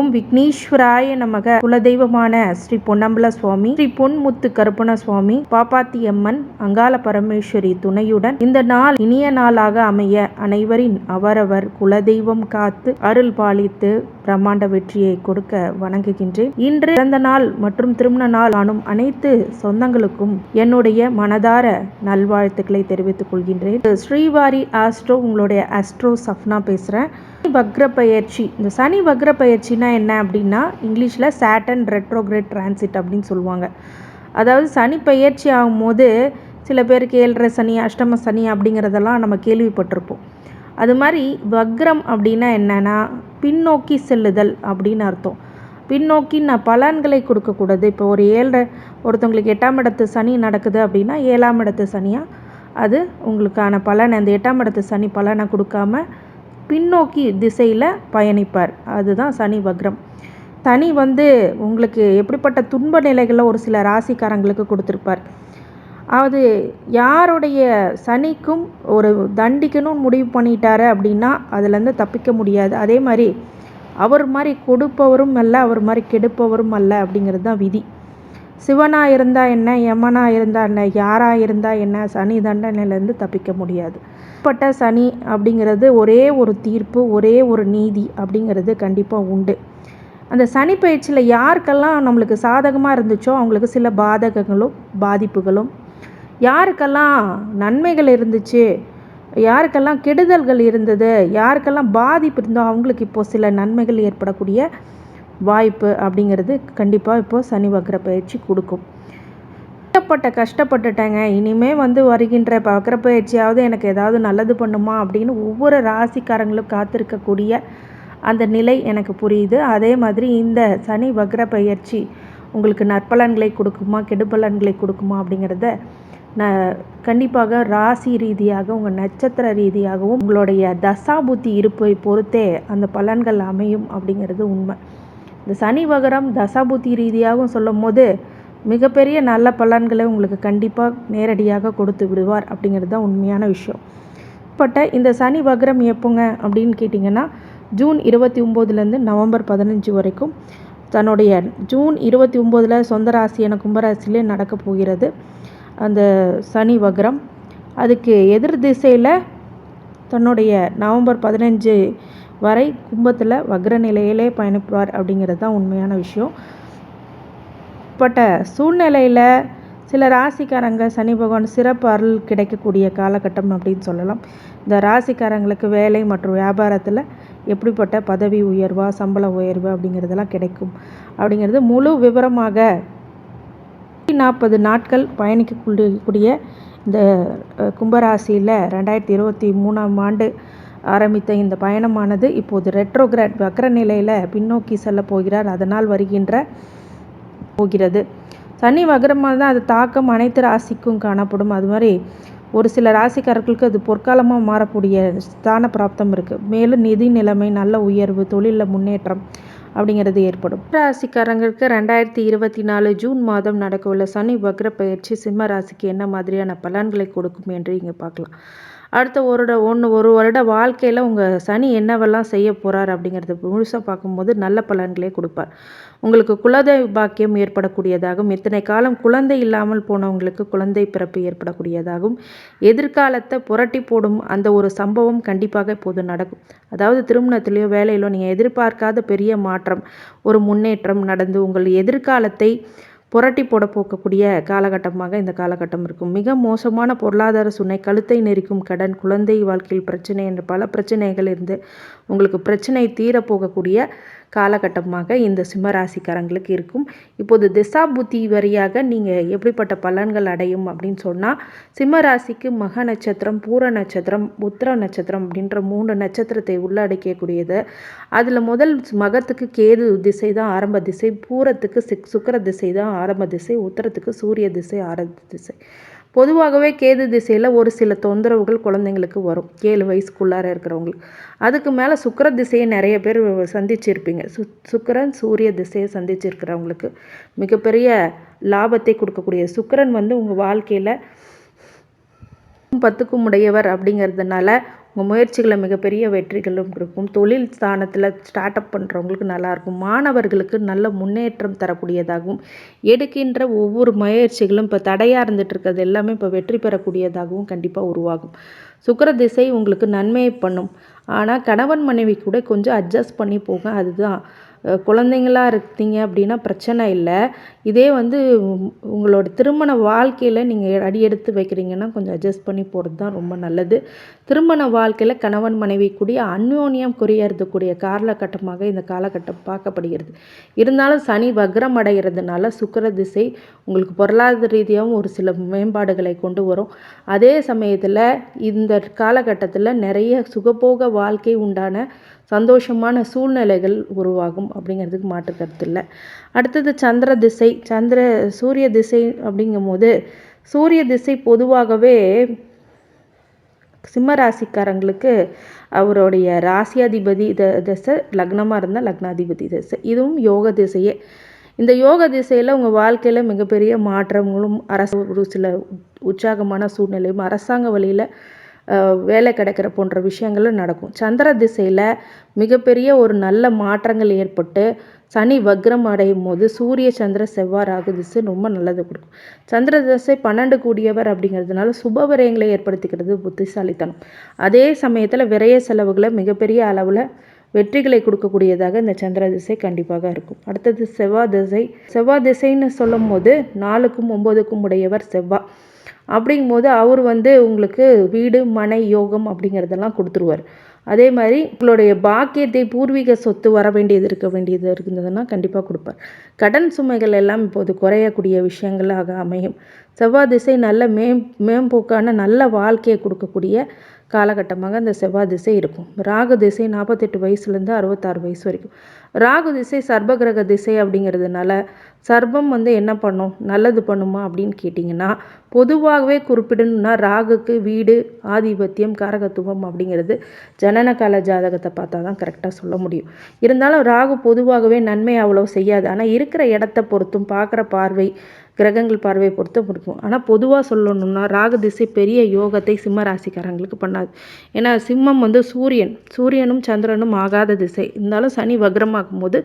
ஓம் விக்னேஸ்வராய நமக. குலதெய்வமான ஸ்ரீ பொன்னம்பல சுவாமி ஸ்ரீ பொன்முத்து கருப்பண சுவாமி பாப்பாத்தி அம்மன் அங்காள பரமேஸ்வரி துணையுடன் இந்த நாள் இனிய நாளாக அமைய அனைவரின் அவரவர் குலதெய்வம் காத்து அருள் பாலித்து பிரம்மாண்ட வெற்றியை கொடுக்க வணங்குகின்றேன். இன்று பிறந்த நாள் மற்றும் திருமண நாள் ஆனும் அனைத்து சொந்தங்களுக்கும் என்னுடைய மனதார நல்வாழ்த்துக்களை தெரிவித்துக் கொள்கின்றேன். ஸ்ரீவாரி ஆஸ்ட்ரோ உங்களுடைய ஆஸ்ட்ரோ சஃப்னா பேசுறேன். வக்ர பயிற்சி இந்த சனி வக்ர பயிற்சினா என்ன அப்படின்னா இங்கிலீஷில் சேட்டன் ரெட்ரோகிரேட் டிரான்சிட் அப்படின்னு சொல்லுவாங்க. அதாவது சனி பயிற்சி ஆகும்போது சில பேருக்கு ஏழரை சனி அஷ்டம சனி அப்படிங்கிறதெல்லாம் நம்ம கேள்விப்பட்டிருப்போம். அது மாதிரி வக்ரம் அப்படின்னா என்னென்னா பின்னோக்கி செல்லுதல் அப்படின்னு அர்த்தம். பின்னோக்கி நான் பலன்களை கொடுக்கக்கூடாது. இப்போ ஒரு ஏழரை ஒருத்தவங்களுக்கு எட்டாம் இடத்து சனி நடக்குது அப்படின்னா ஏழாம் இடத்து சனியாக அது உங்களுக்கான பலன். அந்த எட்டாம் இடத்து சனி பலனை கொடுக்காம பின்னோக்கி திசையில் பயணிப்பார். அதுதான் சனி வக்ரம். தனி வந்து உங்களுக்கு எப்படிப்பட்ட துன்ப நிலைகளை ஒரு சில ராசிக்காரங்களுக்கு கொடுத்துருப்பார். அது யாருடைய சனிக்கும் ஒரு தண்டிக்கணும்னு முடிவு பண்ணிட்டாரு அப்படின்னா அதுலேருந்து தப்பிக்க முடியாது. அதே மாதிரி அவர் மாதிரி கொடுப்பவரும் அல்ல அவர் மாதிரி கெடுப்பவரும் அல்ல அப்படிங்கிறது தான் விதி. சிவனாக இருந்தால் என்ன யமனாக இருந்தால் என்ன யாராக இருந்தால் என்ன சனி தண்டனையிலேருந்து தப்பிக்க முடியாது. பட்ட சனி அப்படிங்கிறது ஒரே ஒரு தீர்ப்பு ஒரே ஒரு நீதி அப்படிங்கிறது கண்டிப்பாக உண்டு. அந்த சனி பயிற்சியில் யாருக்கெல்லாம் நம்மளுக்கு சாதகமாக இருந்துச்சோ அவங்களுக்கு சில பாதகங்களும் பாதிப்புகளும். யாருக்கெல்லாம் நன்மைகள் இருந்துச்சு யாருக்கெல்லாம் கெடுதல்கள் இருந்தது யாருக்கெல்லாம் பாதிப்பு இருந்தோ அவங்களுக்கு இப்போது சில நன்மைகள் ஏற்படக்கூடிய வாய்ப்பு அப்படிங்கிறது கண்டிப்பாக இப்போது சனி வக்ர பயிற்சி கொடுக்கும். கஷ்டப்பட்ட கஷ்டப்பட்டுட்டேங்க. இனிமேல் வந்து வருகின்ற பக்கரப்பயிற்சியாவது எனக்கு ஏதாவது நல்லது பண்ணுமா அப்படின்னு ஒவ்வொரு ராசிக்காரங்களும் காத்திருக்கக்கூடிய அந்த நிலை எனக்கு புரியுது. அதே மாதிரி இந்த சனி வக்ர பயிற்சி உங்களுக்கு நற்பலன்களை கொடுக்குமா கெடுபலன்களை கொடுக்குமா அப்படிங்கிறத நான் கண்டிப்பாக ராசி ரீதியாக உங்கள் நட்சத்திர ரீதியாகவும் உங்களுடைய தசாபுத்தி இருப்பை பொறுத்தே அந்த பலன்கள் அமையும் அப்படிங்கிறது உண்மை. இந்த சனி வகரம் தசாபுத்தி ரீதியாகவும் சொல்லும் போது மிகப்பெரிய நல்ல பலன்களை உங்களுக்கு கண்டிப்பாக நேரடியாக கொடுத்து விடுவார் அப்படிங்கிறது தான் உண்மையான விஷயம். பட்ட இந்த சனி வக்ரம் எப்போங்க அப்படின்னு கேட்டிங்கன்னா ஜூன் இருபத்தி ஒம்போதுலேருந்து நவம்பர் பதினஞ்சு வரைக்கும் தன்னுடைய ஜூன் இருபத்தி ஒம்போதில் சொந்த ராசியான கும்பராசிலே நடக்க போகிறது அந்த சனி வக்ரம். அதுக்கு எதிர் திசையில் தன்னுடைய நவம்பர் பதினஞ்சு வரை கும்பத்தில் வக்ர நிலையிலே பயணிப்பார் அப்படிங்கிறது தான் உண்மையான விஷயம். பட்ட சூழ்நிலையில் சில ராசிக்காரங்க சனி பகவான் சிறப்பு அருள் கிடைக்கக்கூடிய காலகட்டம் அப்படின்னு சொல்லலாம். இந்த ராசிக்காரங்களுக்கு வேலை மற்றும் வியாபாரத்தில் எப்படிப்பட்ட பதவி உயர்வா சம்பள உயர்வு அப்படிங்கிறதெல்லாம் கிடைக்கும். அப்படிங்கிறது முழு விவரமாக நாற்பது நாட்கள் பயணிக்கக்கூடிய இந்த கும்பராசியில் ரெண்டாயிரத்தி இருபத்தி மூணாம் ஆண்டு ஆரம்பித்த இந்த பயணமானது இப்போது ரெட்ரோகிராட் வக்ர நிலையில் பின்னோக்கி செல்ல போகிறார். அதனால் வருகின்ற போகிறது. சனி வக்ரமாக தான் அது தாக்கம் அனைத்து ராசிக்கும் காணப்படும். அது மாதிரி ஒரு சில ராசிக்காரர்களுக்கு அது பொற்காலமாக மாறக்கூடிய ஸ்தான பிராப்தம் இருக்குது மேலும் நிதி நிலைமை நல்ல உயர்வு தொழிலில் முன்னேற்றம் அப்படிங்கிறது ஏற்படும். ராசிக்காரங்களுக்கு ரெண்டாயிரத்தி இருபத்தி நாலு ஜூன் மாதம் நடக்கவுள்ள சனி வக்ர பயிற்சி சிம்ம ராசிக்கு என்ன மாதிரியான பலன்களை கொடுக்கும் என்று இங்கே பார்க்கலாம். அடுத்த ஒரு ஒன்று ஒரு வருட வாழ்க்கையில் உங்கள் சனி என்னவெல்லாம் செய்ய போகிறார் அப்படிங்கிறத முழுசாக பார்க்கும்போது நல்ல பலன்களே கொடுப்பார். உங்களுக்கு குலதை பாக்கியம் ஏற்படக்கூடியதாகவும் இத்தனை காலம் குழந்தை இல்லாமல் போனவங்களுக்கு குழந்தை பிறப்பு ஏற்படக்கூடியதாகவும் எதிர்காலத்தை புரட்டி போடும் அந்த ஒரு சம்பவம் கண்டிப்பாக இப்போது நடக்கும். அதாவது திருமணத்திலேயோ வேலையிலோ நீங்கள் எதிர்பார்க்காத பெரிய மாற்றம் ஒரு முன்னேற்றம் நடந்து உங்கள் எதிர்காலத்தை புரட்டி போட போக்கக்கூடிய காலகட்டமாக இந்த காலகட்டம் இருக்கும். மிக மோசமான பொருளாதார சுனை கழுத்தை நெரிக்கும் கடன் குழந்தை வாழ்க்கையில் பிரச்சனை என்ற பல பிரச்சனைகள் இருந்து உங்களுக்கு பிரச்சனை தீரப்போகக்கூடிய காலகட்டமாக இந்த சிம்மராசிக்காரங்களுக்கு இருக்கும். இப்போது திசா புத்தி வரியாக நீங்கள் எப்படிப்பட்ட பலன்கள் அடையும் அப்படின்னு சொன்னால் சிம்மராசிக்கு மக நட்சத்திரம் பூர நட்சத்திரம் உத்திர நட்சத்திரம் அப்படின்ற மூன்று நட்சத்திரத்தை உள்ளடக்கக்கூடியது அதில் முதல் மகத்துக்கு கேது திசை தான் ஆரம்ப திசை பூரத்துக்கு சிக் சுக்கர திசை தான் ஆரம்ப திசை உத்தரத்துக்கு சூரிய திசை ஆரம்ப திசை. பொதுவாகவே கேது திசையில் ஒரு சில தொந்தரவுகள் குழந்தைங்களுக்கு வரும். ஏழு வயசுக்குள்ளார இருக்கிறவங்களுக்கு. அதுக்கு மேலே சுக்கர திசையை நிறைய பேர் சந்திச்சிருப்பீங்க. சு சுக்கரன் சூரிய திசையை சந்திச்சிருக்கிறவங்களுக்கு மிகப்பெரிய லாபத்தை கொடுக்கக்கூடிய சுக்கரன் வந்து உங்கள் வாழ்க்கையில் பத்துக்கும் உடையவர் அப்படிங்கிறதுனால உங்கள் முயற்சிகளை மிகப்பெரிய வெற்றிகளும் இருக்கும் தொழில் ஸ்தானத்தில் ஸ்டார்ட் அப் பண்ணுறவங்களுக்கு நல்லாயிருக்கும். மாணவர்களுக்கு நல்ல முன்னேற்றம் தரக்கூடியதாகவும் எடுக்கின்ற ஒவ்வொரு முயற்சிகளும் இப்போ தடையாக இருந்துகிட்டு இருக்கிறது எல்லாமே இப்போ வெற்றி பெறக்கூடியதாகவும் கண்டிப்பாக உருவாகும். சுக்கர திசை உங்களுக்கு நன்மையை பண்ணும். ஆனால் கணவன் மனைவி கூட கொஞ்சம் அட்ஜஸ்ட் பண்ணி போங்க. அதுதான். குழந்தைங்களா இருக்கீங்க அப்படின்னா பிரச்சனை இல்லை. இதே வந்து உங்களோட திருமண வாழ்க்கையில் நீங்கள் அடி எடுத்து வைக்கிறீங்கன்னா கொஞ்சம் அட்ஜஸ்ட் பண்ணி போகிறது தான் ரொம்ப நல்லது. திருமண வாழ்க்கையில் கணவன் மனைவி கூடிய அந்யோன்யம் குறையறதுக்கூடிய காலகட்டமாக இந்த காலகட்டம் பார்க்கப்படுகிறது. இருந்தாலும் சனி வக்ரம் அடைகிறதுனால சுக்கர திசை உங்களுக்கு பொருளாதார ரீதியாகவும் ஒரு சில மேம்பாடுகளை கொண்டு வரும். அதே சமயத்தில் இந்த காலகட்டத்தில் நிறைய சுகபோக வாழ்க்கை உண்டான சந்தோஷமான சூழ்நிலைகள் உருவாகும் அப்படிங்கிறதுக்கு மாற்று கருத்து இல்லை. அடுத்தது சந்திர திசை. சந்திர சூரிய திசை அப்படிங்கும்போது சூரிய திசை பொதுவாகவே சிம்ம ராசிக்காரங்களுக்கு அவருடைய ராசியாதிபதி த லக்னமாக இருந்தால் லக்னாதிபதி திசை. இதுவும் யோக திசையே. இந்த யோக திசையில் உங்கள் வாழ்க்கையில் மிகப்பெரிய மாற்றங்களும் அரசு ஒரு சில உற்சாகமான சூழ்நிலையும் அரசாங்க வழியில் வேலை கிடைக்கிற போன்ற விஷயங்களும் நடக்கும். சந்திர திசையில் மிகப்பெரிய ஒரு நல்ல மாற்றங்கள் ஏற்பட்டு சனி வக்ரம் அடையும் போது சூரிய சந்திர செவ்வாய் ராகு திசை ரொம்ப நல்லது கொடுக்கும். சந்திர திசை பன்னெண்டு கூடியவர் அப்படிங்கிறதுனால சுப விரயங்களை ஏற்படுத்திக்கிறது புத்திசாலித்தனம். அதே சமயத்தில் விரய செலவுகளை மிகப்பெரிய அளவில் வெற்றிகளை கொடுக்கக்கூடியதாக இந்த சந்திர திசை கண்டிப்பாக இருக்கும். அடுத்தது செவ்வாய் திசை. செவ்வாய் திசைன்னு சொல்லும் போது நாலுக்கும் ஒம்பதுக்கும் உடையவர் செவ்வாய். அப்படிங்கும்போது அவர் வந்து உங்களுக்கு வீடு மனை யோகம் அப்படிங்கிறதெல்லாம் கொடுத்துருவார். அதே மாதிரி உங்களுடைய பாக்கியத்தை பூர்வீக சொத்து வர வேண்டியது இருக்க வேண்டியது இருந்ததுன்னா கண்டிப்பாக கொடுப்பார். கடன் சுமைகள் எல்லாம் இப்போது குறையக்கூடிய விஷயங்களாக அமையும். செவ்வாய் திசை நல்ல மேம் மேம்போக்கான நல்ல வாழ்க்கையை கொடுக்கக்கூடிய காலகட்டமாக அந்த செவ்வாய் திசை இருக்கும். ராகு திசை நாற்பத்தெட்டு வயசுலேருந்து அறுபத்தாறு வயசு வரைக்கும். ராகு திசை சர்பகிரக திசை அப்படிங்கிறதுனால சர்பம் வந்து என்ன பண்ணும்? நல்லது பண்ணுமா அப்படின்னு கேட்டிங்கன்னா பொதுவாகவே குறிப்பிடணும்னா ராகுக்கு வீடு ஆதிபத்தியம் காரகத்துவம் அப்படிங்கிறது ஜனன கால ஜாதகத்தை பார்த்தா தான் கரெக்டாக சொல்ல முடியும். இருந்தாலும் ராகு பொதுவாகவே நன்மை அவ்வளோ செய்யாது. ஆனால் இருக்கிற இடத்த பொறுத்தும் பார்க்குற பார்வை கிரகங்கள் பார்வையை பொறுத்து இருக்கும் ஆனால் பொதுவாக சொல்லணும்னா ராகு திசை பெரிய யோகத்தை சிம்ம ராசிக்காரங்களுக்கு பண்ணாது. ஏன்னா சிம்மம் வந்து சூரியன். சூரியனும் சந்திரனும் ஆகாத திசை. இருந்தாலும் சனி வக்ரமாகும் போது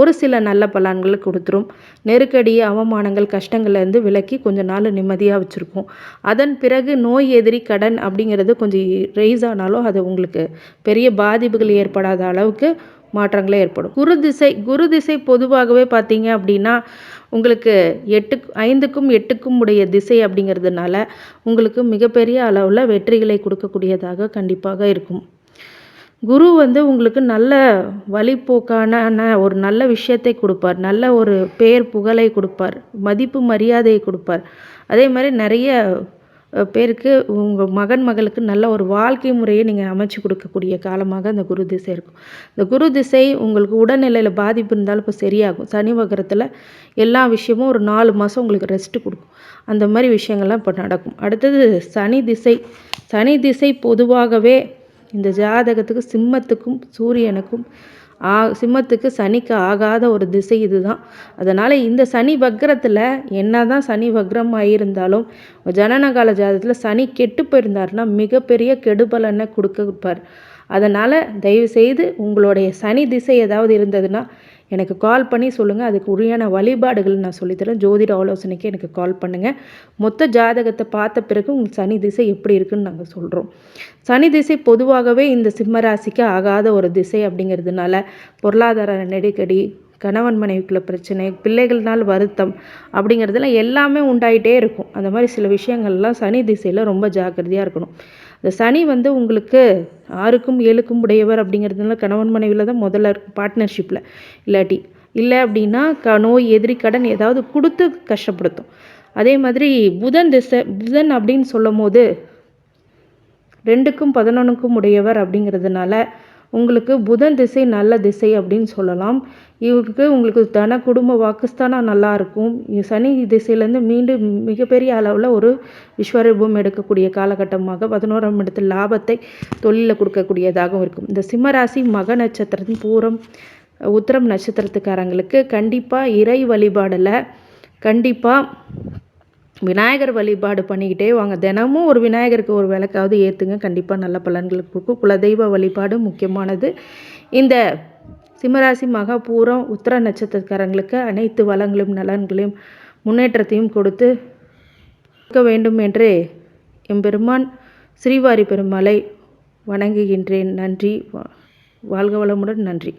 ஒரு சில நல்ல பலன்களை கொடுத்துரும். நெருக்கடி அவமானங்கள் கஷ்டங்கள்லேருந்து விலக்கி கொஞ்சம் நாள் நிம்மதியாக வச்சுருக்கும். அதன் பிறகு நோய் எதிரி கடன் அப்படிங்கிறது கொஞ்சம் ரைஸ் ஆனாலும் அது உங்களுக்கு பெரிய பாதிப்புகள் ஏற்படாத அளவுக்கு மாற்றங்களே ஏற்படும். குரு திசை குரு திசை பொதுவாகவே பார்த்தீங்க அப்படின்னா உங்களுக்கு எட்டு ஐந்துக்கும் எட்டுக்கும் உடைய திசை அப்படிங்கிறதுனால உங்களுக்கு மிகப்பெரிய அளவில் வெற்றிகளை கொடுக்கக்கூடியதாக கண்டிப்பாக இருக்கும். குரு வந்து உங்களுக்கு நல்ல வழிப்போக்கான ஒரு நல்ல விஷயத்தை கொடுப்பார். நல்ல ஒரு பேர் புகழை கொடுப்பார். மதிப்பு மரியாதையை கொடுப்பார். அதே மாதிரி நிறைய பேருக்கு உங்கள் மகன் மகளுக்கு நல்ல ஒரு வாழ்க்கை முறையை நீங்கள் அமைச்சு கொடுக்கக்கூடிய காலமாக அந்த குரு திசை இருக்கும். இந்த குரு திசை உங்களுக்கு உடல்நிலையில் பாதிப்பு இருந்தாலும் இப்போ சரியாகும். சனி வகரத்தில் எல்லா விஷயமும் ஒரு நாலு மாதம் உங்களுக்கு ரெஸ்ட்டு கொடுக்கும். அந்த மாதிரி விஷயங்கள்லாம் இப்போ நடக்கும். அடுத்தது சனி திசை. சனி திசை பொதுவாகவே இந்த ஜாதகத்துக்கு சிம்மத்துக்கும் சூரியனுக்கும் ஆ சிம்மத்துக்கு சனிக்கு ஆகாத ஒரு திசை இதுதான். அதனால் இந்த சனி வக்ரத்தில் என்ன தான் சனி வக்ரம் ஆகியிருந்தாலும் ஜனனகால ஜாதகத்தில் சனி கெட்டு போயிருந்தாருன்னா மிகப்பெரிய கெடுபலனை கொடுக்க அதனால் தயவுசெய்து உங்களுடைய சனி திசை ஏதாவது இருந்ததுன்னா எனக்கு கால் பண்ணி சொல்லுங்கள் அதுக்கு உரியான வழிபாடுகள் நான் சொல்லித்தரேன். ஜோதிட ஆலோசனைக்கு எனக்கு கால் பண்ணுங்கள் மொத்த ஜாதகத்தை பார்த்த பிறகு உங்கள் சனி திசை எப்படி இருக்குன்னு நாங்கள் சொல்கிறோம் சனி திசை பொதுவாகவே இந்த சிம்மராசிக்கு ஆகாத ஒரு திசை அப்படிங்கிறதுனால பொருளாதார நெருக்கடி கணவன் மனைவிக்குள்ள பிரச்சனை பிள்ளைகள்னால் வருத்தம் அப்படிங்கிறதுலாம் எல்லாமே உண்டாயிட்டே இருக்கும். அந்த மாதிரி சில விஷயங்கள்லாம் சனி திசையில் ரொம்ப ஜாக்கிரதையாக இருக்கணும். இந்த சனி வந்து உங்களுக்கு ஆறுக்கும் ஏழுக்கும் உடையவர் அப்படிங்கிறதுனால கணவன் மனைவியில் தான் முதல்ல இருக்கும் பார்ட்னர்ஷிப்பில் இல்லாட்டி இல்லை அப்படின்னா க நோய் எதிரி கடன் ஏதாவது கொடுத்து கஷ்டப்படுத்தும். அதே மாதிரி புதன் திசை புதன் அப்படின்னு சொல்லும் போது ரெண்டுக்கும் பதினொன்றுக்கும் உடையவர் அப்படிங்கிறதுனால உங்களுக்கு புதன் திசை நல்ல திசை அப்படின்னு சொல்லலாம். இவருக்கு உங்களுக்கு தன குடும்ப வாக்குஸ்தானம் நல்லாயிருக்கும் சனி திசையிலேருந்து மீண்டும் மிகப்பெரிய அளவில் ஒரு விஸ்வரூபம் எடுக்கக்கூடிய காலகட்டமாக பதினோராம் இடத்தில் லாபத்தை தொழிலில் கொடுக்கக்கூடியதாகவும் இருக்கும். இந்த சிம்மராசி மக நட்சத்திரத்தின் பூரம் உத்திரம் நட்சத்திரத்துக்காரங்களுக்கு கண்டிப்பாக இறை வழிபாடில் கண்டிப்பாக விநாயகர் வழிபாடு பண்ணிக்கிட்டே வாங்க. தினமும் ஒரு விநாயகருக்கு ஒரு விளக்காவது ஏற்றுங்க கண்டிப்பாக நல்ல பலன்களுக்கு கொடுக்கும். குலதெய்வ வழிபாடு முக்கியமானது. இந்த சிம்மராசி மகாபூரம் உத்திர நட்சத்திரக்காரங்களுக்கு அனைத்து வளங்களும் நலன்களையும் முன்னேற்றத்தையும் கொடுத்து வேண்டும் என்று எம்பெருமான் ஸ்ரீவாரி பெருமாளை வணங்குகின்றேன். நன்றி. வாழ்க வளமுடன். நன்றி.